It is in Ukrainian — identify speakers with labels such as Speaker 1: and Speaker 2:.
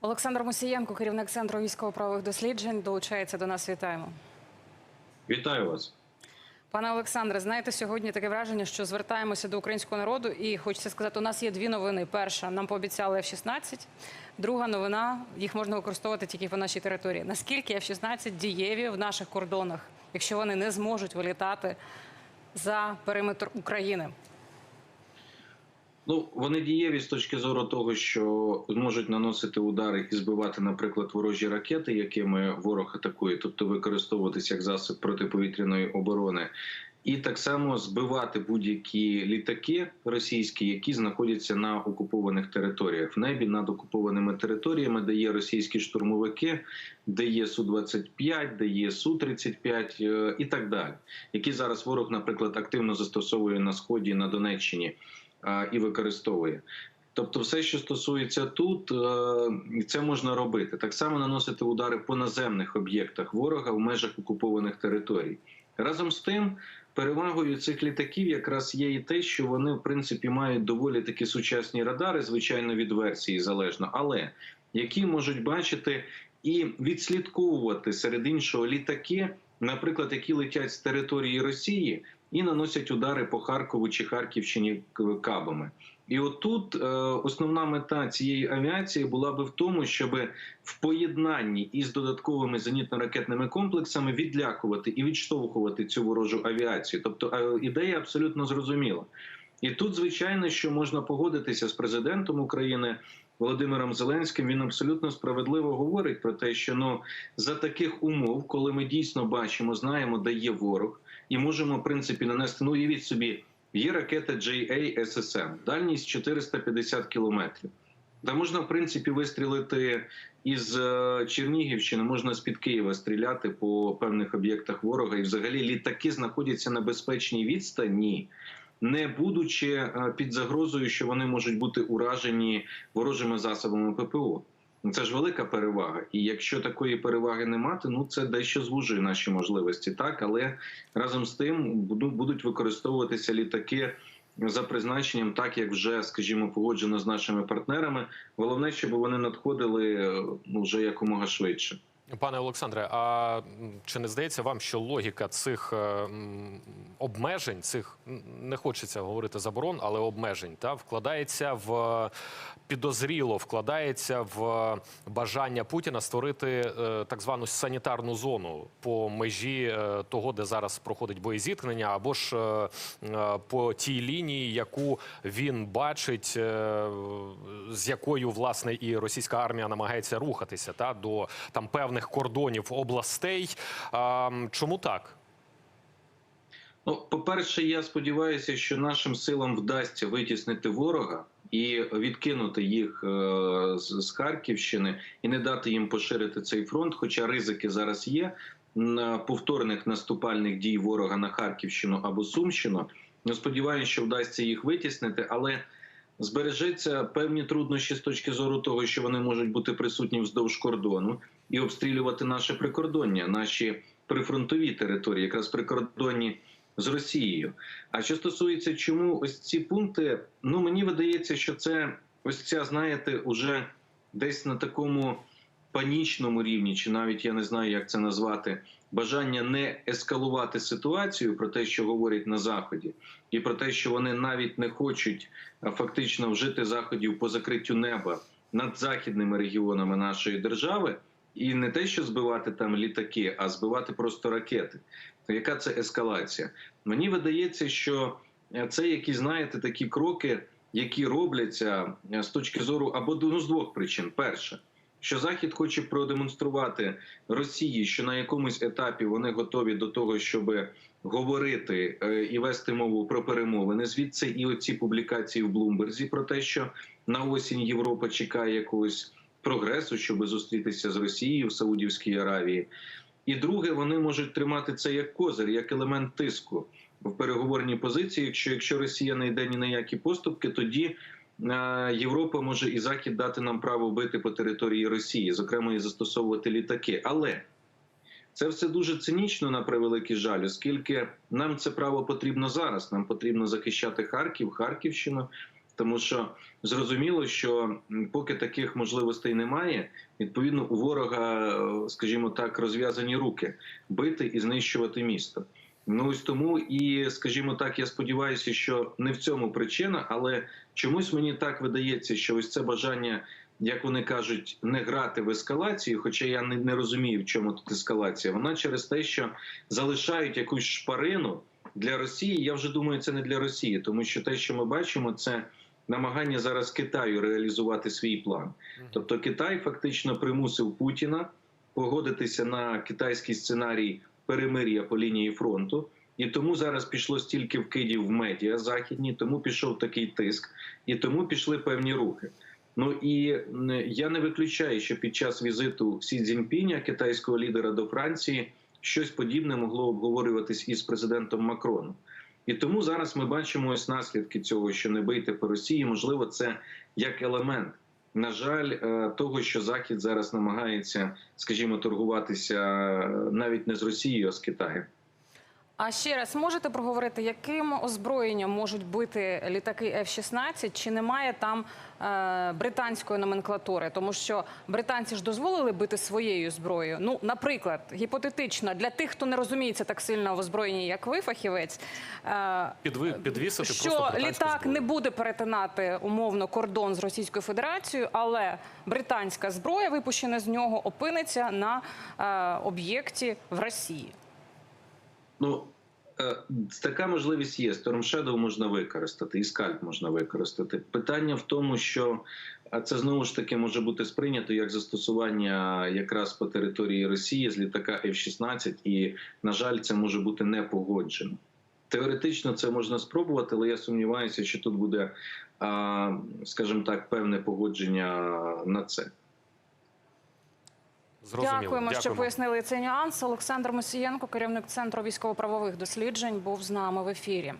Speaker 1: Олександр Мусієнко, керівник центру військово-правових досліджень, долучається до нас. Вітаємо.
Speaker 2: Вітаю вас.
Speaker 1: Пане Олександре, знаєте, сьогодні таке враження, що звертаємося до українського народу, і хочеться сказати, у нас є дві новини. Перша нам пообіцяли F-16. Друга новина їх можна використовувати тільки по нашій території. Наскільки F-16 дієві в наших кордонах, якщо вони не зможуть вилітати за периметр України?
Speaker 2: Ну вони дієві з точки зору того, що зможуть наносити удари і збивати, наприклад, ворожі ракети, якими ворог атакує, тобто використовуватися як засіб протиповітряної оборони, і так само збивати будь-які літаки російські, які знаходяться на окупованих територіях в небі над окупованими територіями, де є російські штурмовики, де є су 25 де є су 35 е, і так далі, які зараз ворог, наприклад, активно застосовує на сході на Донеччині і використовує. Тобто, все, що стосується тут, е, це можна робити. Так само наносити удари по наземних об'єктах ворога в межах окупованих територій. Разом з тим, перевагою цих літаків якраз є і те, що вони в принципі мають доволі такі сучасні радари, звичайно, від версії залежно, але які можуть бачити і відслідковувати серед іншого літаки, наприклад, які летять з території Росії і наносять удари по Харкову чи Харківщині кабами. І отут е, основна мета цієї авіації була би в тому, щоб в поєднанні із додатковими зенітно-ракетними комплексами відлякувати і відштовхувати цю ворожу авіацію. Тобто е, ідея абсолютно зрозуміла. І тут, звичайно, що можна погодитися з президентом України Володимиром Зеленським. Він абсолютно справедливо говорить про те, що ну за таких умов, коли ми дійсно бачимо, знаємо, де є ворог, і можемо в принципі нанести. Ну, уявіть собі, є ракета JA-SSM, дальність 450 кілометрів. Та можна в принципі вистрілити із е, Чернігівщини, можна з під Києва стріляти по певних об'єктах ворога, і взагалі літаки знаходяться на безпечній відстані не будучи е, під загрозою, що вони можуть бути уражені ворожими засобами ППО. Це ж велика перевага, і якщо такої переваги не мати, ну це дещо звужує наші можливості, так але разом з тим будуть використовуватися літаки за призначенням, так як вже скажімо, погоджено з нашими партнерами. Головне, щоб вони надходили ну, вже якомога швидше.
Speaker 3: Пане Олександре, а чи не здається вам, що логіка цих е, обмежень, цих не хочеться говорити заборон, але обмежень та вкладається в підозріло, вкладається в бажання Путіна створити е, так звану санітарну зону по межі е, того, де зараз проходить боєзіткнення, або ж по тій лінії, яку він бачить, з якою власне і російська армія намагається рухатися, та до там певних певних кордонів областей. Чому так?
Speaker 2: Ну, по-перше, я сподіваюся, що нашим силам вдасться витіснити ворога і відкинути їх е, з Харківщини і не дати їм поширити цей фронт. Хоча ризики зараз є на повторних наступальних дій ворога на Харківщину або Сумщину. Ну, сподіваюся, що вдасться їх витіснити, але збережеться певні труднощі з точки зору того, що вони можуть бути присутні вздовж кордону і обстрілювати наше прикордоння, наші прифронтові території, якраз прикордонні з Росією. А що стосується, чому ось ці пункти, ну мені видається, що це ось ця, знаєте, уже десь на такому панічному рівні, чи навіть я не знаю, як це назвати, бажання не ескалувати ситуацію про те, що говорять на заході, і про те, що вони навіть не хочуть фактично вжити заходів по закриттю неба над західними регіонами нашої держави. І не те, що збивати там літаки, а збивати просто ракети. То яка це ескалація? Мені видається, що це якісь, знаєте, такі кроки, які робляться з точки зору або ну, з двох причин: перше, що Захід хоче продемонструвати Росії, що на якомусь етапі вони готові до того, щоб говорити е, і вести мову про перемовини. Звідси і оці публікації в Блумберзі про те, що на осінь Європа чекає якогось прогресу, щоб зустрітися з Росією в Саудівській Аравії. І друге, вони можуть тримати це як козир, як елемент тиску в переговорній позиції. Якщо якщо Росія не йде ні на які поступки, тоді Європа може і Захід дати нам право бити по території Росії, зокрема і застосовувати літаки. Але це все дуже цинічно на превеликий жаль, оскільки нам це право потрібно зараз. Нам потрібно захищати Харків, Харківщину. Тому що зрозуміло, що поки таких можливостей немає, відповідно у ворога, е, скажімо так, розв'язані руки бити і знищувати місто. Ну ось тому і скажімо так, я сподіваюся, що не в цьому причина, але чомусь мені так видається, що ось це бажання, як вони кажуть, не грати в ескалацію, хоча я не, не розумію, в чому тут ескалація. Вона через те, що залишають якусь шпарину для Росії. Я вже думаю, це не для Росії, тому що те, що ми бачимо, це намагання зараз Китаю реалізувати свій план. Тобто Китай фактично примусив Путіна погодитися на китайський сценарій перемир'я по лінії фронту. І тому зараз пішло стільки вкидів в медіа західні, тому пішов такий тиск, і тому пішли певні рухи. Ну і я не виключаю, що під час візиту Сі Цзіньпіня, китайського лідера до Франції, щось подібне могло обговорюватись із президентом Макроном. І тому зараз ми бачимо ось наслідки цього, що не бийте по Росії. Можливо, це як елемент. На жаль, е, того, що Захід зараз намагається, скажімо, торгуватися е, навіть не з Росією, а з Китаєм.
Speaker 1: А ще раз можете проговорити, яким озброєнням можуть бити літаки F-16? Чи немає там е, британської номенклатури? Тому що британці ж дозволили бити своєю зброєю. Ну, наприклад, гіпотетично для тих, хто не розуміється так сильно в озброєнні, як ви, фахівець, е,
Speaker 3: Підви, підвісити
Speaker 1: що
Speaker 3: британську
Speaker 1: літак не буде перетинати умовно кордон з Російською Федерацією, але британська зброя, випущена з нього, опиниться на е, об'єкті в Росії.
Speaker 2: Ну е, така можливість є. Shadow можна використати, і скальп можна використати. Питання в тому, що це знову ж таки може бути сприйнято як застосування якраз по території Росії з літака F-16, і на жаль, це може бути не погоджено. Теоретично це можна спробувати, але я сумніваюся, що тут буде, скажімо так, певне погодження на це.
Speaker 3: Зрозуміло.
Speaker 1: Дякуємо, що пояснили цей нюанс. Олександр Мосієнко, керівник центру військово-правових досліджень, був з нами в ефірі.